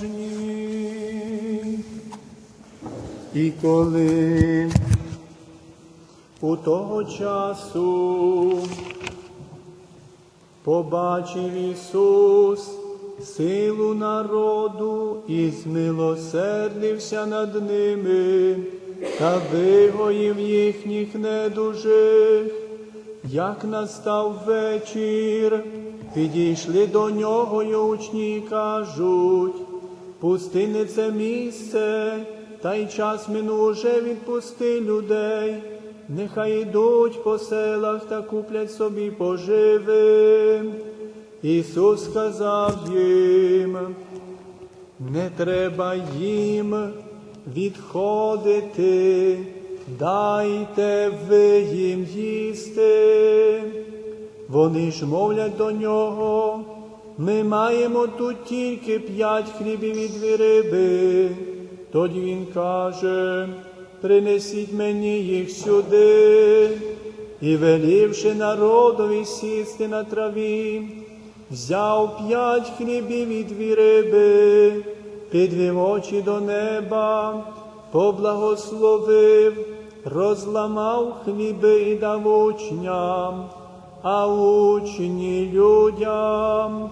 ближніх. І коли у того часу побачив Ісус силу народу і змилосердився над ними та вигоїв їхніх недужих. Як настав вечір, підійшли до нього й учні кажуть, пустини це місце, та й час минув уже відпусти людей. Нехай ідуть по селах та куплять собі поживи. Ісус сказав їм, не треба їм відходити, дайте ви їм їсти. Вони ж мовлять до нього, ми маємо тут тільки п'ять хлібів і дві риби. Тоді він каже, принесіть мені їх сюди, і велівши народові сісти на траві, взяв п'ять хлібів і дві риби, підвів очі до неба, поблагословив, розламав хліби і дав учням, а учні людям.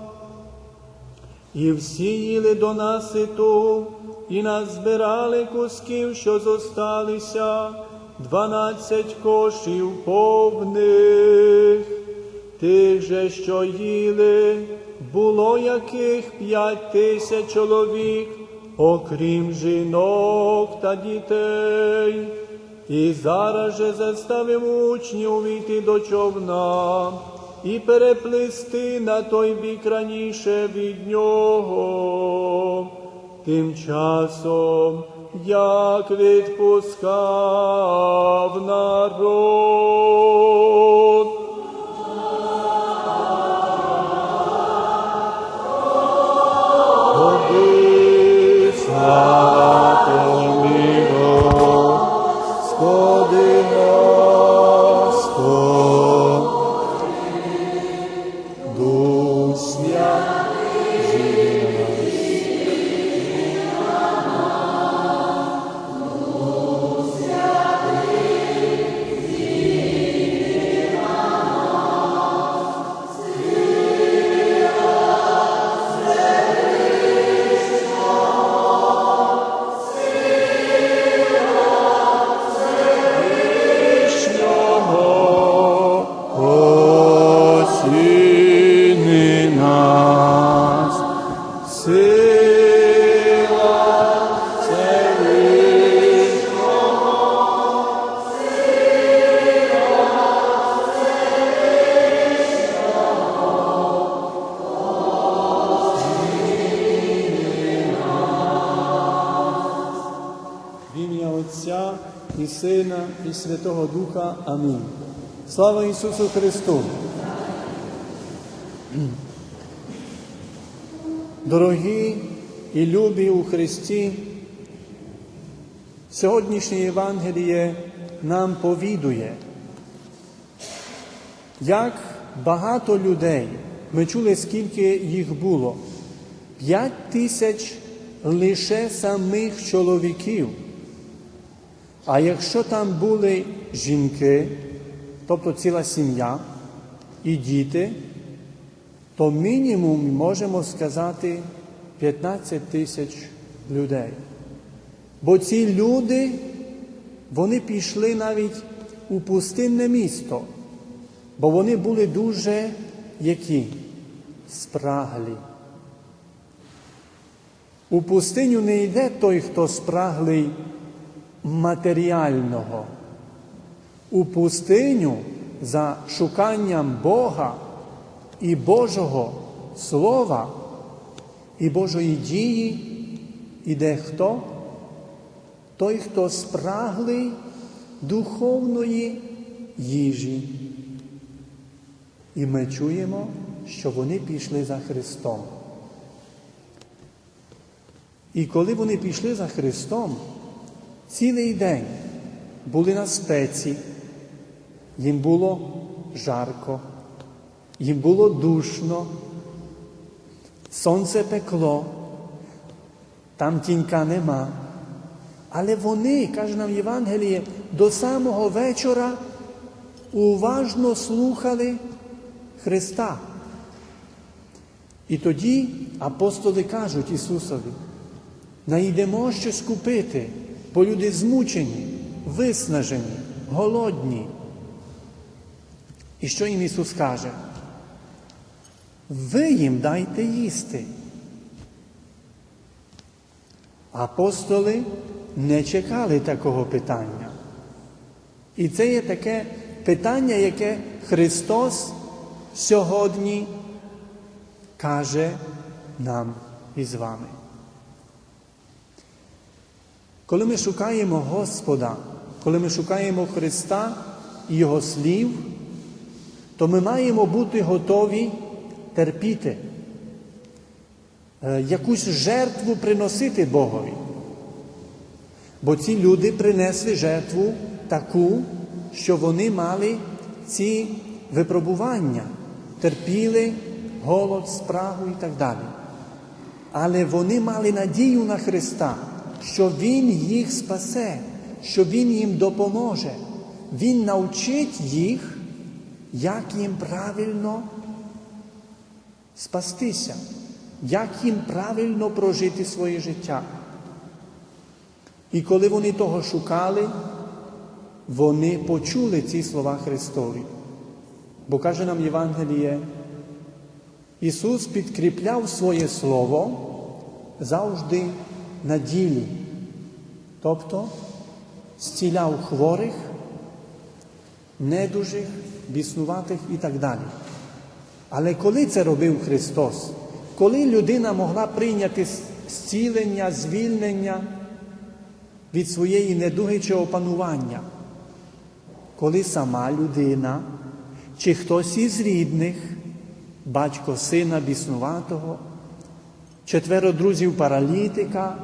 І всі їли до наситу, і назбирали кусків, що зосталися, дванадцять кошів повних. Тих же, що їли, було яких п'ять тисяч чоловік, окрім жінок та дітей. І зараз же заставив учнів увійти до човна і переплисти на той бік раніше від нього. Тим часом, як відпускав народ. Слава Ісусу Христу! Дорогі і любі у Христі, сьогоднішнє Євангеліє нам повідує, як багато людей, ми чули, скільки їх було, п'ять тисяч лише самих чоловіків. А якщо там були жінки, тобто ціла сім'я і діти, то мінімум можемо сказати 15 тисяч людей. Бо ці люди, вони пішли навіть у пустинне місто, бо вони були дуже які спраглі. У пустиню не йде той, хто спраглий матеріального. У пустиню за шуканням Бога і Божого Слова і Божої дії іде хто? Той, хто спраглий духовної їжі. І ми чуємо, що вони пішли за Христом. І коли вони пішли за Христом, цілий день були на спеці, їм було жарко, їм було душно, сонце пекло, там тінька нема. Але вони, каже нам Євангеліє, до самого вечора уважно слухали Христа. І тоді апостоли кажуть Ісусові, найдемо щось купити, бо люди змучені, виснажені, голодні. І що їм Ісус каже? Ви їм дайте їсти. Апостоли не чекали такого питання. І це є таке питання, яке Христос сьогодні каже нам і з вами. Коли ми шукаємо Господа, коли ми шукаємо Христа і Його слів, то ми маємо бути готові терпіти, е, якусь жертву приносити Богові. Бо ці люди принесли жертву таку, що вони мали ці випробування, терпіли голод, спрагу і так далі. Але вони мали надію на Христа, що Він їх спасе, що Він їм допоможе. Він навчить їх, як їм правильно спастися, як їм правильно прожити своє життя. І коли вони того шукали, вони почули ці слова Христові. Бо каже нам Євангеліє, Ісус підкріпляв своє Слово завжди на ділі, тобто зціляв хворих, недужих, біснуватих і так далі. Але коли це робив Христос, коли людина могла прийняти зцілення, звільнення від своєї недуги чи опанування, коли сама людина чи хтось із рідних, батько сина біснуватого, четверо друзів паралітика,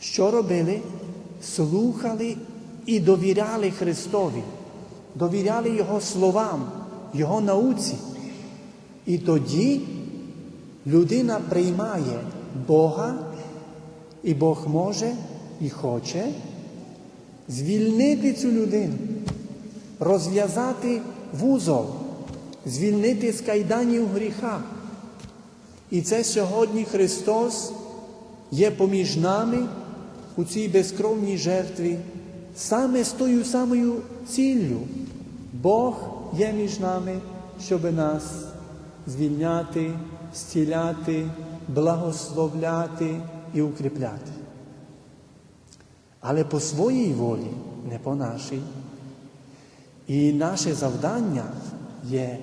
що робили? Слухали і довіряли Христові, довіряли Його словам, Його науці. І тоді людина приймає Бога, і Бог може і хоче звільнити цю людину, розв'язати вузол, звільнити з кайданів гріха. І це сьогодні Христос є поміж нами у цій безкровній жертві саме з тою самою ціллю. Бог є між нами, щоб нас звільняти, зціляти, благословляти і укріпляти. Але по своїй волі, не по нашій. І наше завдання є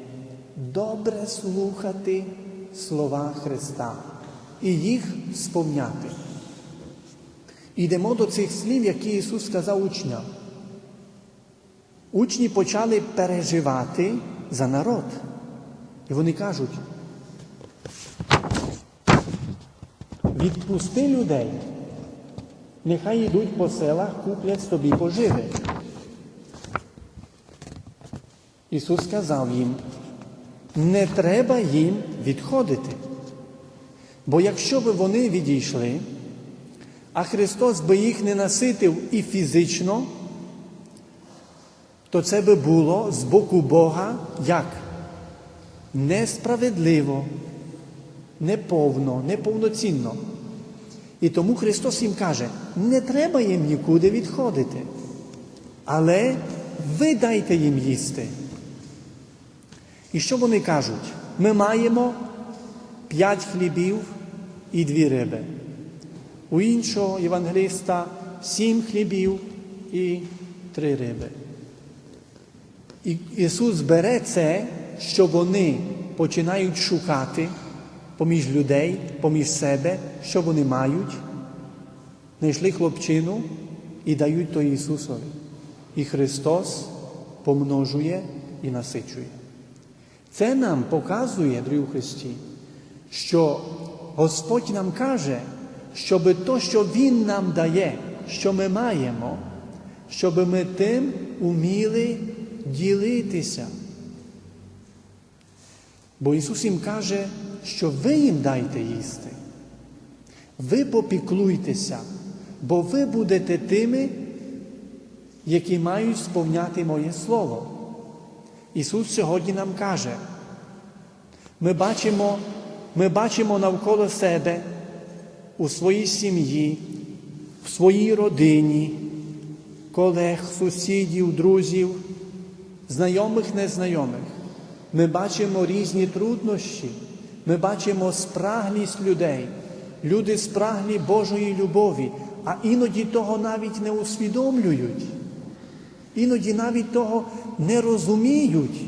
добре слухати слова Христа і їх сповняти. Йдемо до цих слів, які Ісус сказав учням. Учні почали переживати за народ. І вони кажуть, відпусти людей, нехай йдуть по селах, куплять собі поживи. Ісус сказав їм, не треба їм відходити. Бо якщо б вони відійшли, а Христос би їх не наситив і фізично, то це би було з боку Бога як? Несправедливо, неповно, неповноцінно. І тому Христос їм каже, не треба їм нікуди відходити, але ви дайте їм їсти. І що вони кажуть? Ми маємо п'ять хлібів і дві риби. У іншого євангеліста сім хлібів і три риби. І Ісус бере це, що вони починають шукати поміж людей, поміж себе, що вони мають, знайшли хлопчину і дають то Ісусові. І Христос помножує і насичує. Це нам показує, дорогі Христі, що Господь нам каже, щоб то, що Він нам дає, що ми маємо, щоб ми тим уміли ділитися. Бо Ісус їм каже, що ви їм дайте їсти. Ви попіклуйтеся, бо ви будете тими, які мають сповняти моє Слово. Ісус сьогодні нам каже, ми бачимо, ми бачимо навколо себе своїй сім'ї, в своїй родині, колег, сусідів, друзів, знайомих, незнайомих. Ми бачимо різні труднощі, ми бачимо спраглість людей, люди спраглі Божої любові, а іноді того навіть не усвідомлюють. Іноді навіть того не розуміють,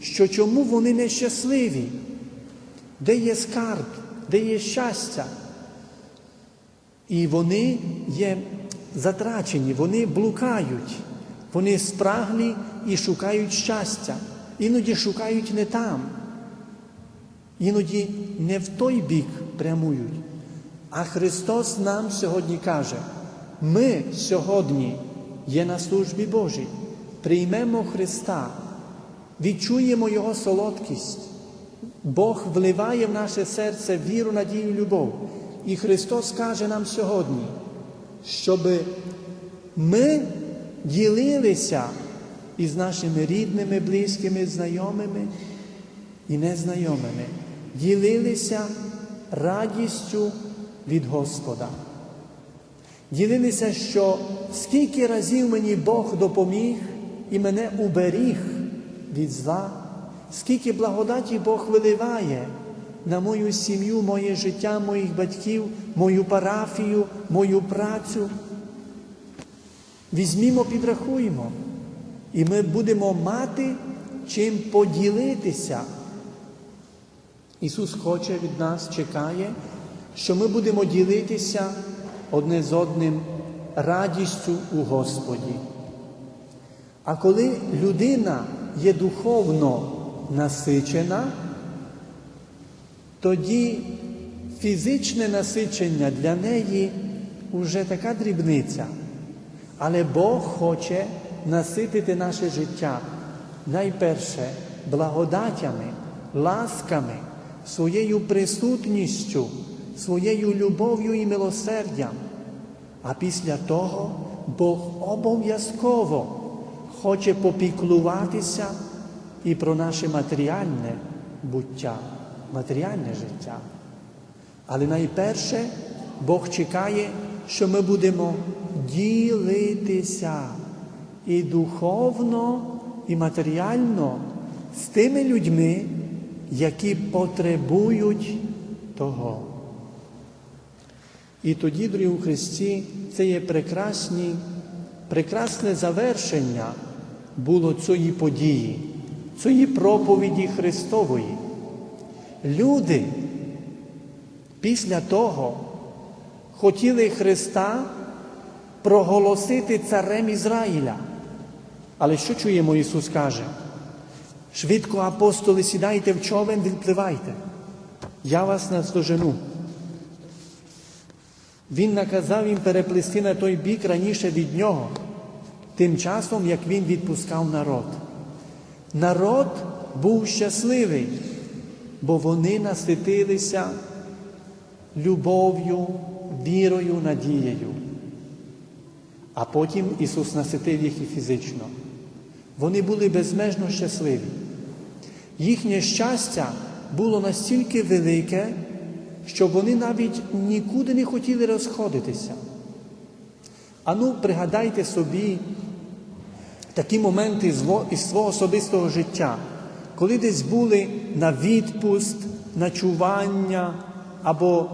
що чому вони нещасливі, де є скарб, де є щастя. І вони є затрачені, вони блукають, вони спраглі і шукають щастя. Іноді шукають не там, іноді не в той бік прямують. А Христос нам сьогодні каже, ми сьогодні є на службі Божій, приймемо Христа, відчуємо Його солодкість. Бог вливає в наше серце віру, надію, любов. І Христос каже нам сьогодні, щоб ми ділилися із нашими рідними, близькими, знайомими і незнайомими, ділилися радістю від Господа. Ділилися, що скільки разів мені Бог допоміг і мене уберіг від зла, скільки благодаті Бог виливає на мою сім'ю, моє життя, моїх батьків, мою парафію, мою працю. Візьмімо, підрахуємо, і ми будемо мати чим поділитися. Ісус хоче від нас, чекає, що ми будемо ділитися одне з одним радістю у Господі. А коли людина є духовно насичена, тоді фізичне насичення для неї вже така дрібниця. Але Бог хоче наситити наше життя найперше благодатями, ласками, своєю присутністю, своєю любов'ю і милосердям. А після того Бог обов'язково хоче попіклуватися і про наше матеріальне буття, матеріальне життя. Але найперше Бог чекає, що ми будемо ділитися і духовно, і матеріально з тими людьми, які потребують того. І тоді, дорогі у Христі, це є прекрасні, прекрасне завершення було цієї події, цієї проповіді Христової. Люди після того хотіли Христа проголосити царем Ізраїля. Але що чуємо, Ісус каже? Швидко апостоли, сідайте в човен, відпливайте. Я вас наздожену. Він наказав їм переплисти на той бік раніше від нього, тим часом, як він відпускав народ. Народ був щасливий, бо вони наситилися любов'ю, вірою, надією. А потім Ісус наситив їх і фізично. Вони були безмежно щасливі. Їхнє щастя було настільки велике, що вони навіть нікуди не хотіли розходитися. Ану, пригадайте собі такі моменти із свого особистого життя, коли десь були на відпуст, ночування, або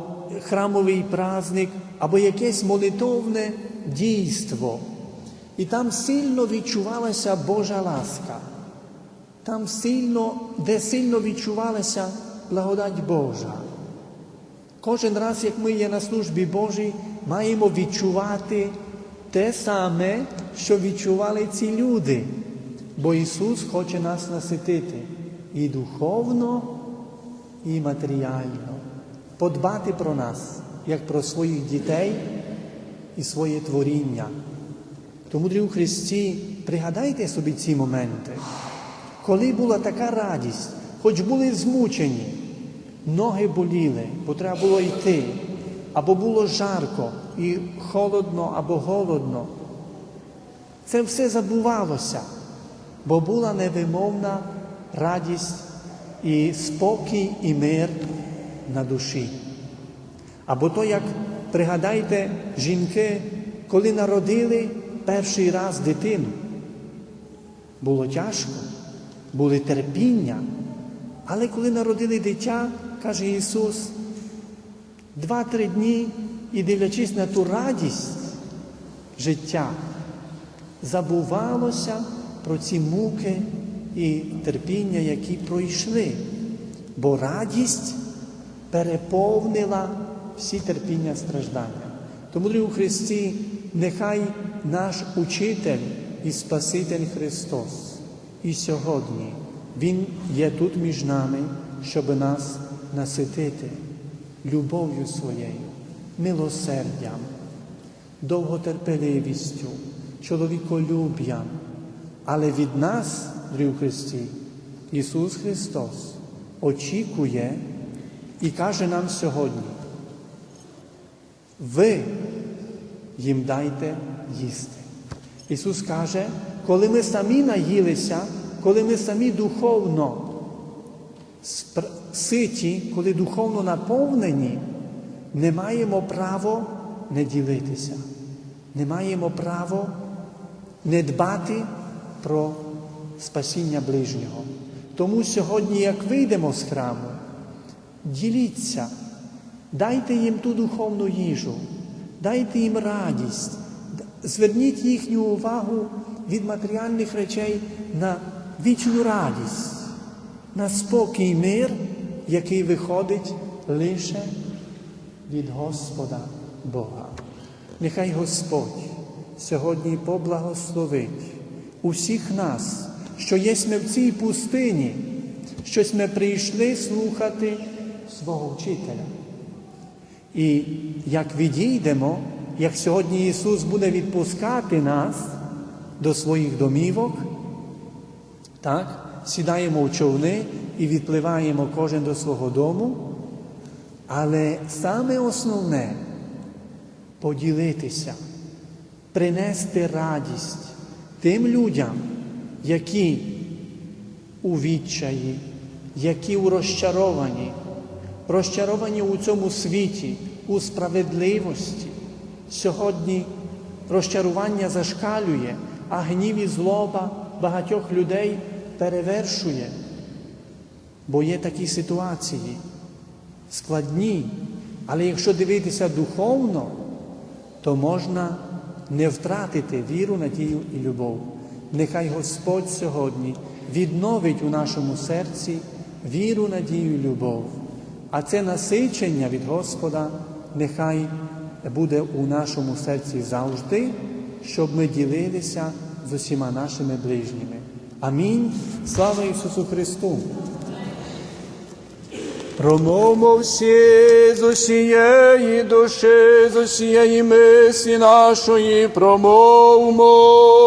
храмовий праздник, або якесь молитовне дійство. І там сильно відчувалася Божа ласка, там сильно, де сильно відчувалася благодать Божа. Кожен раз, як ми є на службі Божій, маємо відчувати те саме, що відчували ці люди. Бо Ісус хоче нас наситити і духовно, і матеріально, подбати про нас, як про своїх дітей і своє творіння. Тому, у Христі, пригадайте собі ці моменти, коли була така радість, хоч були змучені, ноги боліли, бо треба було йти. або було жарко і холодно або голодно. Це все забувалося, бо була невимовна радість і спокій і мир на душі. Або то, як пригадайте, жінки, коли народили перший раз дитину, було тяжко, були терпіння, але коли народили дитя, каже Ісус, два-три дні і дивлячись на ту радість життя, забувалося про ці муки і терпіння, які пройшли, бо радість переповнила всі терпіння страждання. Тому, у Христі, нехай наш учитель і Спаситель Христос і сьогодні Він є тут між нами, щоб нас наситити любов'ю своєю, милосердям, довготерпеливістю, чоловіколюб'ям. Але від нас, дорогі Христі, Ісус Христос очікує і каже нам сьогодні, ви їм дайте їсти. Ісус каже, коли ми самі наїлися, коли ми самі духовно ситі, коли духовно наповнені, не маємо право не ділитися, не маємо право не дбати про спасіння ближнього. Тому сьогодні, як вийдемо з храму, діліться, дайте їм ту духовну їжу, дайте їм радість, зверніть їхню увагу від матеріальних речей на вічну радість, на спокій мир, який виходить лише від Господа Бога. Нехай Господь сьогодні поблагословить усіх нас, що єсме в цій пустині, щось ми прийшли слухати свого вчителя. І як відійдемо, як сьогодні Ісус буде відпускати нас до своїх домівок, так, сідаємо в човни і відпливаємо кожен до свого дому. Але саме основне поділитися, принести радість тим людям, які у відчаї, які у розчаровані, розчаровані у цьому світі, у справедливості. Сьогодні розчарування зашкалює, а гнів і злоба багатьох людей перевершує. Бо є такі ситуації складні, але якщо дивитися духовно, то можна не втратити віру, надію і любов. Нехай Господь сьогодні відновить у нашому серці віру, надію і любов. А це насичення від Господа нехай буде у нашому серці завжди, щоб ми ділилися з усіма нашими ближніми. Амінь. Слава Ісусу Христу! Промовмо всі з усієї душі, з усієї мислі нашої, промовмо.